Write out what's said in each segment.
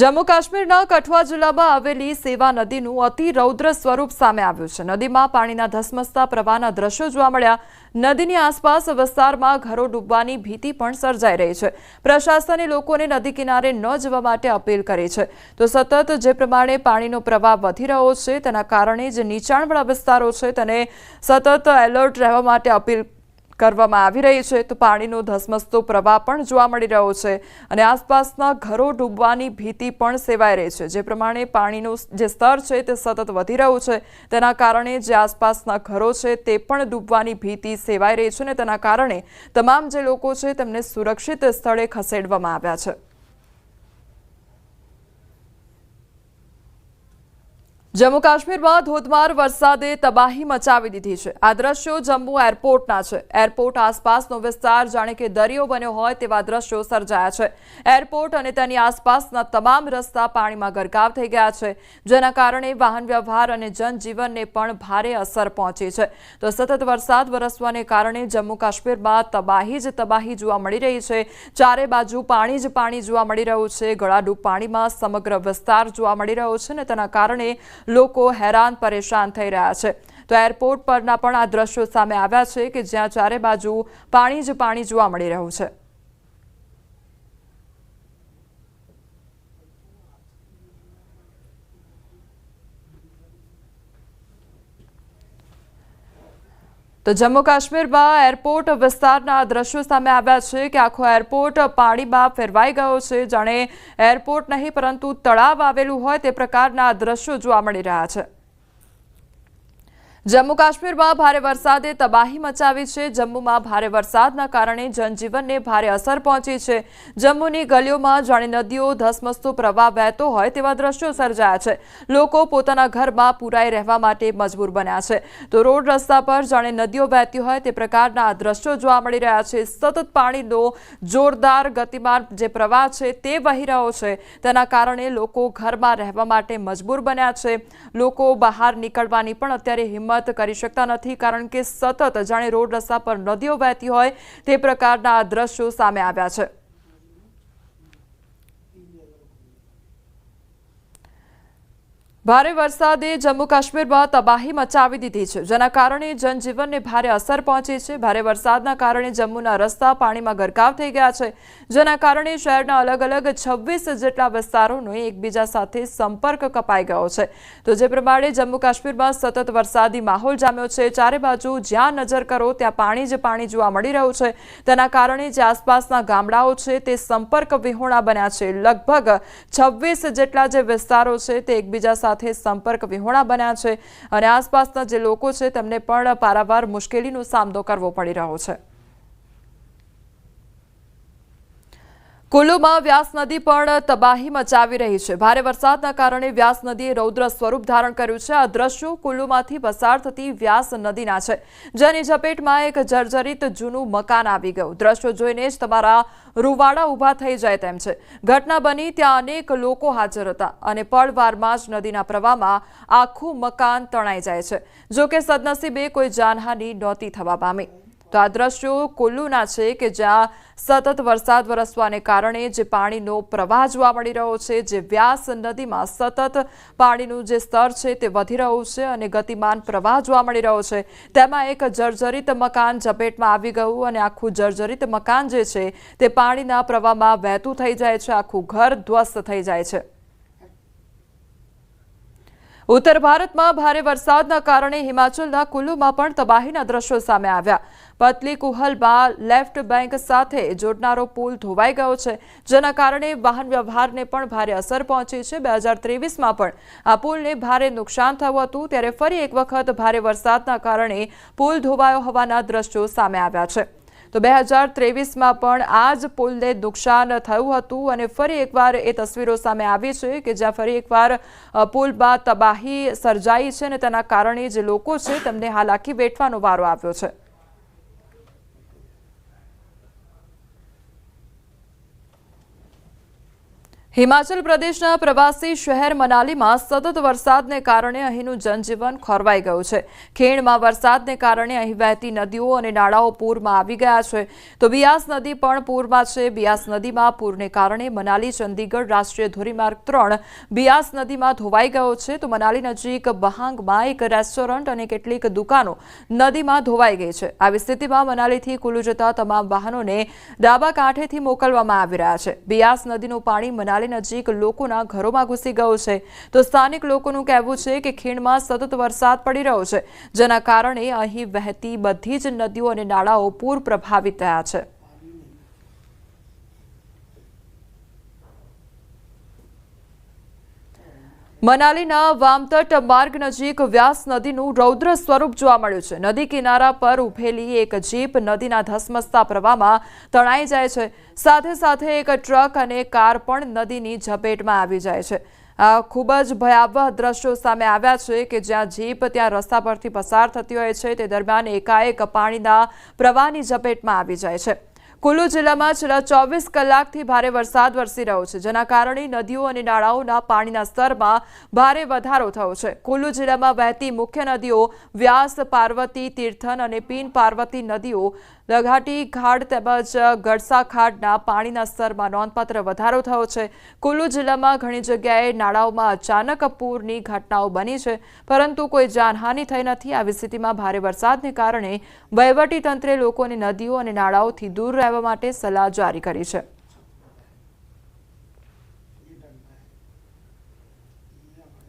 જમ્મુ કાશ્મીરના કઠવા જિલ્લામાં આવેલી સેવા નદીનું અતિ રૌદ્ર સ્વરૂપ સામે આવ્યું છે. નદીમાં પાણીના ધસમસતા પ્રવાહના દ્રશ્યો જોવા મળ્યા. નદીની આસપાસ વિસ્તારમાં ઘરો ડૂબવાની ભીતિ પણ સર્જાઈ રહી છે. પ્રશાસને લોકોને નદી કિનારે ન જવા માટે અપીલ કરી છે. તો સતત જે પ્રમાણે પાણીનો પ્રવાહ વધી રહ્યો છે, તેના કારણે જે નીચાણવાળા વિસ્તારો છે, તેને સતત એલર્ટ રહેવા માટે અપીલ કરવામાં આવી રહી છે, તો પાણીનો ધસમસતો પ્રવાહ પણ જોવા મળી રહ્યો છે અને આસપાસના ઘરો ડૂબવાની ભીતિ પણ સેવાઈ રહી છે. જે પ્રમાણે પાણીનું જે સ્તર છે, તે સતત વધી રહ્યું છે. તેના કારણે જે આસપાસના ઘરો છે, તે પણ ડૂબવાની ભીતિ સેવાઈ રહી છે અને તેના કારણે તમામ જે લોકો છે, તેમને સુરક્ષિત સ્થળે ખસેડવામાં આવ્યા છે. જમ્મુ કાશ્મીરમાં ધોધમાર વરસાદે તબાહી મચાવી દીધી છે. આ દ્રશ્યો જમ્મુ એરપોર્ટના છે. એરપોર્ટ આસપાસનો વિસ્તાર જાણે કે દરિયો બન્યો હોય તેવા દ્રશ્યો સર્જાયા છે. એરપોર્ટ અને તેની આસપાસના તમામ રસ્તા પાણીમાં ગરકાવ થઈ ગયા છે, જેના કારણે વાહન વ્યવહાર અને જનજીવનને પણ ભારે અસર પહોંચી છે. તો સતત વરસાદ વરસવાને કારણે જમ્મુ કાશ્મીરમાં તબાહી જ તબાહી જોવા મળી રહી છે. ચારે બાજુ પાણી જ પાણી જોવા મળી રહ્યું છે. ગળાડૂબ પાણીમાં સમગ્ર વિસ્તાર જોવા મળી રહ્યો છે અને તેના કારણે લોકો હેરાન પરેશાન થઈ રહ્યા છે. તો એરપોર્ટ પરના પણ આ દ્રશ્યો સામે આવ્યા છે કે જ્યાં ચારે બાજુ પાણી જ પાણી જોવા મળી રહ્યું છે. તો જમ્મુ કાશ્મીરમાં એરપોર્ટ વિસ્તારના દ્રશ્યો સામે આવ્યા છે કે આખો એરપોર્ટ પાણીમાં ફેરવાઈ ગયો છે. જાણે એરપોર્ટ નહીં, પરંતુ તળાવ આવેલું હોય તે પ્રકારના દ્રશ્યો જોવા મળી રહ્યા છે. જમ્મુ કાશ્મીરમાં ભારે વરસાદે તબાહી મચાવી છે. જમ્મુમાં ભારે વરસાદના કારણે જનજીવનને ભારે અસર પહોંચી છે. જમ્મુની ગલીઓમાં જાણે નદીઓ ધસમસતો પ્રવાહ વહેતો હોય તેવા દ્રશ્યો સર્જાયા છે. લોકો પોતાના ઘરમાં પુરાઈ રહેવા માટે મજબૂર બન્યા છે. તો રોડ રસ્તા પર જાણે નદીઓ વહેતી હોય તે પ્રકારના આ દ્રશ્યો જોવા મળી રહ્યા છે. સતત પાણીનો જોરદાર ગતિમાન જે પ્રવાહ છે તે વહી રહ્યો છે. તેના કારણે લોકો ઘરમાં રહેવા માટે મજબૂર બન્યા છે. લોકો બહાર નીકળવાની પણ અત્યારે હિંમત હિંમત કરી શકતા નથી કારણ કે સતત જાણે રોડ રસ્તા પર નદીઓ વહેતી હોય તે પ્રકારના આ દ્રશ્યો સામે આવ્યા છે. ભારે વરસાદે જમ્મુ કાશ્મીરમાં તબાહી મચાવી દીધી છે, જેના કારણે જનજીવનને ભારે અસર પહોંચી છે. ભારે વરસાદના કારણે જમ્મુના રસ્તા પાણીમાં ગરકાવ થઈ ગયા છે, જેના કારણે શહેરના અલગ અલગ છવ્વીસ જેટલા વિસ્તારોનો એકબીજા સાથે સંપર્ક કપાઈ ગયો છે. તો જે પ્રમાણે જમ્મુ કાશ્મીરમાં સતત વરસાદી માહોલ જામ્યો છે. ચારે બાજુ જ્યાં નજર કરો ત્યાં પાણી જ પાણી જોવા મળી રહ્યું છે. તેના કારણે જે આસપાસના ગામડાઓ છે તે સંપર્ક વિહોણા બન્યા છે. લગભગ છવ્વીસ જેટલા જે વિસ્તારો છે તે એકબીજા સાથે સાથે સંપર્ક વિહોણા બન્યા છે. અને આસપાસના જે લોકો છે, તેમને પણ પારાવાર મુશ્કેલીનો સામનો કરવો પડી રહ્યો છે. કુલ્લુમાં વ્યાસ નદી પણ તબાહી મચાવી રહી છે. ભારે વરસાદના કારણે વ્યાસ નદીએ રૌદ્ર સ્વરૂપ ધારણ કર્યું છે. આ દ્રશ્યો કુલ્લુમાંથી પસાર થતી વ્યાસ નદીના છે. જેની ઝપેટમાં એક જર્જરિત જૂનું મકાન આવી ગયું. દ્રશ્યો જોઈને જ તમારા રૂવાડા ઊભા થઈ જાય તેમ છે. ઘટના બની ત્યાં અનેક લોકો હાજર હતા અને પળવારમાં જ નદીના પ્રવાહમાં આખું મકાન તણાઈ જાય છે. જોકે સદનસીબે કોઈ જાનહાની નહોતી થવા પામી. તો આ દ્રશ્યો કુલ્લુના છે કે જ્યાં સતત વરસાદ વરસવાને કારણે જે પાણીનો પ્રવાહ જોવા મળી રહ્યો છે, જે વ્યાસ નદીમાં સતત પાણીનું જે સ્તર છે તે વધી રહ્યું છે અને ગતિમાન પ્રવાહ જોવા મળી રહ્યો છે. તેમાં એક જર્જરિત મકાન ઝપેટમાં આવી ગયું અને આખું જર્જરિત મકાન જે છે તે પાણીના પ્રવાહમાં વહેતું થઈ જાય છે, આખું ઘર ધ્વસ્ત થઈ જાય છે. ઉત્તર ભારતમાં ભારે વરસાદના કારણે હિમાચલના કુલ્લુમાં પણ તબાહીના દ્રશ્યો સામે આવ્યા. પતલી કુહલમાં લેફ્ટ બેંક સાથે જોડનારો પુલ ધોવાઈ ગયો છે, જેના કારણે વાહન વ્યવહારને પણ ભારે અસર પહોંચી છે. બે હજાર ત્રેવીસમાં પણ આ પુલને ભારે નુકસાન થયું હતું, ત્યારે ફરી એક વખત ભારે વરસાદના કારણે પુલ ધોવાયો હોવાના દ્રશ્યો સામે આવ્યા છે. તો બે હજાર ત્રેવીસમાં પણ આ જ પુલને નુકસાન થયું હતું અને ફરી એકવાર એ તસવીરો સામે આવી છે કે જ્યાં ફરી એકવાર પુલમાં તબાહી સર્જાઈ છે અને તેના કારણે જે લોકો છે તેમને હાલાકી વેઠવાનો વારો આવ્યો છે. હિમાચલ પ્રદેશના પ્રવાસી શહેર મનાલીમાં સતત વરસાદને કારણે અહીંનું જનજીવન ખોરવાઈ ગયું છે. ખીણમાં વરસાદને કારણે અહીં વહેતી નદીઓ અને નાળાઓ પૂરમાં આવી ગયા છે. તો બિયાસ નદી પણ પૂરમાં છે. બિયાસ નદીમાં પૂરને કારણે મનાલી, ચંદીગઢ રાષ્ટ્રીય ધોરીમાર્ગ ત્રણ બિયાસ નદીમાં ધોવાઈ ગયો છે. તો મનાલી નજીક બહાંગમાં એક રેસ્ટોરન્ટ અને કેટલીક દુકાનો નદીમાં ધોવાઈ ગઈ છે. આવી સ્થિતિમાં મનાલીથી કુલુ જતા તમામ વાહનોને ડાબા કાંઠેથી મોકલવામાં આવી રહ્યા છે. બિયાસ નદીનું પાણી મનાલી નજીક લોકોના ઘરોમાં ઘૂસી ગયો છે. તો સ્થાનિક લોકોનું કહેવું છે કે ખીણમાં સતત વરસાદ પડી રહ્યો છે, જેના કારણે અહીં વહેતી બધી જ નદીઓ અને નાળાઓ પૂર પ્રભાવિત થયા છે. મનાલીના વામતટ માર્ગ નજીક વ્યાસ નદીનું રૌદ્ર સ્વરૂપ જોવા મળ્યું છે. નદી કિનારા પર ઉભેલી એક જીપ નદીના ધસમસતા પ્રવાહમાં તણાઈ જાય છે. સાથે સાથે એક ટ્રક અને કાર પણ નદીની ઝપેટમાં આવી જાય છે. આ ખૂબ જ ભયાવહ દ્રશ્યો સામે આવ્યા છે કે જ્યાં જીપ ત્યાં રસ્તા પરથી પસાર થતી હોય છે. તે દરમિયાન એકાએક પાણીના પ્રવાહની ઝપેટમાં આવી જાય છે. કુલ્લુ જિલ્લામાં છેલ્લા ચોવીસ કલાકથી ભારે વરસાદ વરસી રહ્યો છે, જેના કારણે નદીઓ અને નાળાઓના પાણીના સ્તરમાં ભારે વધારો થયો છે. કુલ્લુ જિલ્લામાં વહેતી મુખ્ય નદીઓ વ્યાસ, પાર્વતી, તીર્થન અને પીન પાર્વતી નદીઓ, લઘાટી ઘાટ તેમજ ગડસા ખાડના પાણીના સ્તરમાં નોંધપાત્ર વધારો થયો છે. કુલ્લુ જિલ્લામાં ઘણી જગ્યાએ નાળાઓમાં અચાનક પૂરની ઘટનાઓ બની છે, પરંતુ કોઈ જાનહાનિ થઈ નથી. આવી સ્થિતિમાં ભારે વરસાદને કારણે વહીવટીતંત્રે લોકોને નદીઓ અને નાળાઓથી દૂર રહેવા માટે સલાહ જારી કરી છે.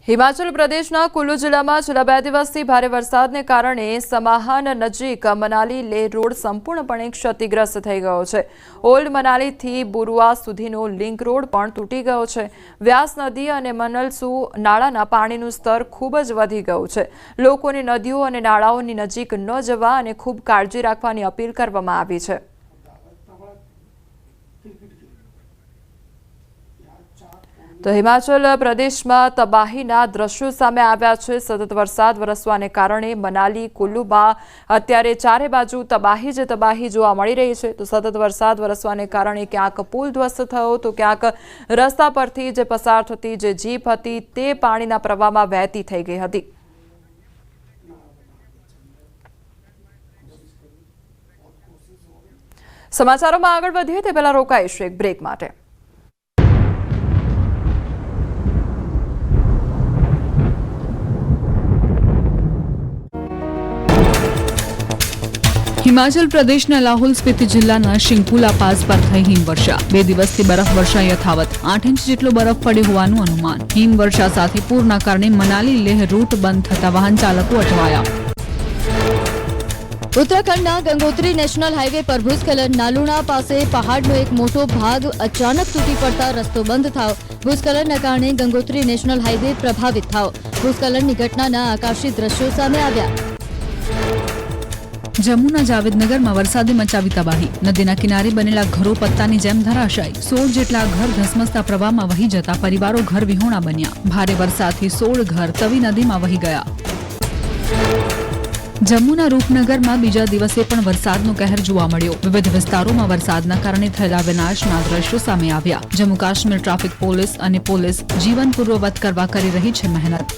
હિમાચલ પ્રદેશના કુલ્લુ જિલ્લામાં છેલ્લા બે દિવસથી ભારે વરસાદને કારણે સમાહાન નજીક મનાલી લેહ રોડ સંપૂર્ણપણે ક્ષતિગ્રસ્ત થઈ ગયો છે. ઓલ્ડ મનાલીથી બુરુઆ સુધીનો લિંક રોડ પણ તૂટી ગયો છે. વ્યાસ નદી અને મનલસુ નાળાના પાણીનું સ્તર ખૂબ જ વધી ગયું છે. લોકોને નદીઓ અને નાળાઓની નજીક ન જવા અને ખૂબ કાળજી રાખવાની અપીલ કરવામાં આવી છે. તો હિમાચલ પ્રદેશમાં તબાહીના દ્રશ્યો સામે આવ્યા છે. સતત વરસાદ વરસવાને કારણે મનાલી, કુલ્લુમાં અત્યારે ચારે બાજુ તબાહી જ તબાહી જોવા મળી રહી છે. તો સતત વરસાદ વરસવાને કારણે ક્યાંક પુલ ધ્વસ્ત થયો તો ક્યાંક રસ્તા પરથી જે પસાર થતી જે જીપ હતી તે પાણીના પ્રવાહમાં વહેતી થઈ ગઈ હતી. સમાચારોમાં આગળ વધીએ તે પહેલા રોકાઈશું એક બ્રેક માટે. હિમાચલ પ્રદેશના લાહોલ સ્પીતિ જિલ્લાના શિંકુલા પાસ પર થઈ હિમવર્ષા. બે દિવસથી બરફવર્ષા યથાવત. આઠ ઇંચ જેટલો બરફ પડ્યો હોવાનું અનુમાન. હિમવર્ષા સાથે પૂરના કારણે મનાલી લેહ રૂટ બંધ થતા વાહન ચાલકો અટવાયા. ઉત્તરાખંડના ગંગોત્રી નેશનલ હાઈવે પર ભૂસ્ખલન નાલુણા પાસે પહાડનો એક મોટો ભાગ અચાનક તૂટી પડતા રસ્તો બંધ થાવ. ભૂસ્ખલનના કારણે ગંગોત્રી નેશનલ હાઈવે પ્રભાવિત થાવ. ભૂસ્ખલનની ઘટનાના આકાશી દ્રશ્યો સામે આવ્યા. જમ્મુના જાવેદનગરમાં વરસાદે મચાવી તબાહી. નદીના કિનારે બનેલા ઘરો પત્તાની જેમ ધરાશાય. સોળ જેટલા ઘર ધસમસતા પ્રવાહમાં વહી જતા પરિવારો ઘર વિહોણા બન્યા. ભારે વરસાદથી સોળ ઘર તવી નદીમાં વહી ગયા. જમ્મુના રૂપનગરમાં બીજા દિવસે પણ વરસાદનો કહેર જોવા મળ્યો. વિવિધ વિસ્તારોમાં વરસાદના કારણે થયેલા વિનાશના દ્રશ્યો સામે આવ્યા. જમ્મુ કાશ્મીર ટ્રાફિક પોલીસ અને પોલીસ જીવન પૂર્વવત કરવા કરી રહી છે મહેનત.